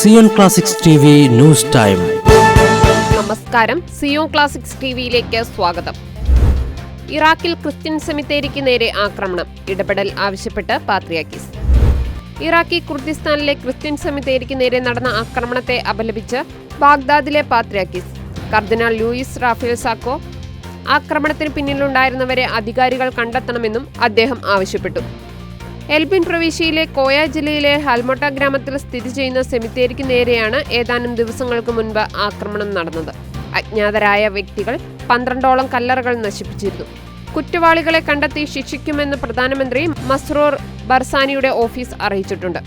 Zion classics news time. നമസ്കാരം. Zion classics ടിവിയിലേക്ക് സ്വാഗതം. ഇറാഖിൽ ക്രിസ്ത്യൻ സെമിത്തേരിക്ക് നേരെ ആക്രമണം. ഇടപെടൽ ആവശ്യപ്പെട്ട് പാത്രിയാക്കിസ്. ഇറാഖി കുർദിസ്ഥാനിലെ ക്രിസ്ത്യൻ സെമിത്തേരിക്ക് നേരെ നടന്ന ആക്രമണത്തെ അപലപിച്ച് ബാഗ്ദാദിലെ പാത്രിയാക്കിസ്. കർദിനാൾ ലൂയിസ് റാഫേൽ സാക്കോ ആക്രമണത്തിന് പിന്നിലുണ്ടായിരുന്നവരെ അധികാരികൾ കണ്ടെത്തണമെന്നും അദ്ദേഹം ആവശ്യപ്പെട്ടു. എൽബിൻ പ്രവിശ്യയിലെ കോയ ജില്ലയിലെ ഹൽമൊട്ട ഗ്രാമത്തിൽ സ്ഥിതി ചെയ്യുന്ന സെമിത്തേരിക്ക് നേരെയാണ് ഏതാനും ദിവസങ്ങൾക്ക് മുൻപ് ആക്രമണം നടന്നത്. അജ്ഞാതരായ വ്യക്തികൾ പന്ത്രണ്ടോളം കല്ലറകൾ നശിപ്പിച്ചിരുന്നു. കുറ്റവാളികളെ കണ്ടെത്തി ശിക്ഷിക്കുമെന്ന് പ്രധാനമന്ത്രി മസ്റൂർ ബർസാനിയുടെ ഓഫീസ് അറിയിച്ചിട്ടുണ്ട്.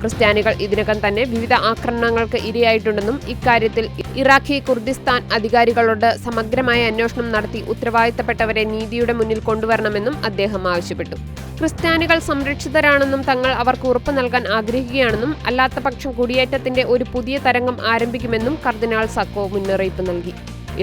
ക്രിസ്ത്യാനികൾ ഇതിനകം തന്നെ വിവിധ ആക്രമണങ്ങൾക്ക് ഇരയായിട്ടുണ്ടെന്നും ഇക്കാര്യത്തിൽ ഇറാഖി കുർദിസ്ഥാൻ അധികാരികളോട് സമഗ്രമായ അന്വേഷണം നടത്തി ഉത്തരവാദിത്തപ്പെട്ടവരെ നീതിയുടെ മുന്നിൽ കൊണ്ടുവരണമെന്നും അദ്ദേഹം ആവശ്യപ്പെട്ടു. ക്രിസ്ത്യാനികൾ സംരക്ഷിതരാണെന്നും തങ്ങൾ അവർക്ക് ഉറപ്പ് നൽകാൻ ആഗ്രഹിക്കുകയാണെന്നും അല്ലാത്ത പക്ഷം കുടിയേറ്റത്തിന്റെ ഒരു പുതിയ തരംഗം ആരംഭിക്കുമെന്നും കർദിനാൾ സക്കോ മുന്നറിയിപ്പ് നൽകി.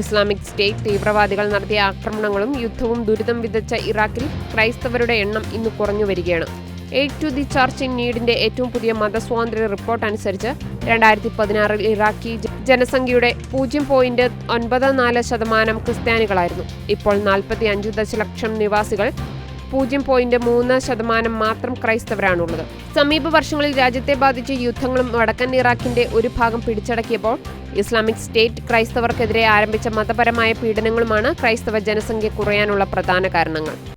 ഇസ്ലാമിക് സ്റ്റേറ്റ് തീവ്രവാദികൾ നടത്തിയ ആക്രമണങ്ങളും യുദ്ധവും ദുരിതം വിതച്ച ഇറാഖിൽ ക്രൈസ്തവരുടെ എണ്ണം ഇന്ന് കുറഞ്ഞു വരികയാണ്. Aid to the Church in നീഡിന്റെ ഏറ്റവും പുതിയ മതസ്വാതന്ത്ര്യ റിപ്പോർട്ട് അനുസരിച്ച് രണ്ടായിരത്തി പതിനാറിൽ ഇറാഖി ജനസംഖ്യയുടെ പൂജ്യം പോയിന്റ് ഒൻപത് നാല് ശതമാനം ക്രിസ്ത്യാനികളായിരുന്നു. ഇപ്പോൾ നാൽപ്പത്തി അഞ്ച് ദശലക്ഷം നിവാസികൾ പൂജ്യം പോയിന്റ് മൂന്ന് ശതമാനം മാത്രം ക്രൈസ്തവരാണുള്ളത്. സമീപ വർഷങ്ങളിൽ രാജ്യത്തെ ബാധിച്ച യുദ്ധങ്ങളും വടക്കൻ ഇറാഖിന്റെ ഒരു ഭാഗം പിടിച്ചടക്കിയപ്പോൾ ഇസ്ലാമിക് സ്റ്റേറ്റ് ക്രൈസ്തവർക്കെതിരെ ആരംഭിച്ച മതപരമായ പീഡനങ്ങളുമാണ് ക്രൈസ്തവ ജനസംഖ്യ കുറയാനുള്ള പ്രധാന കാരണങ്ങൾ.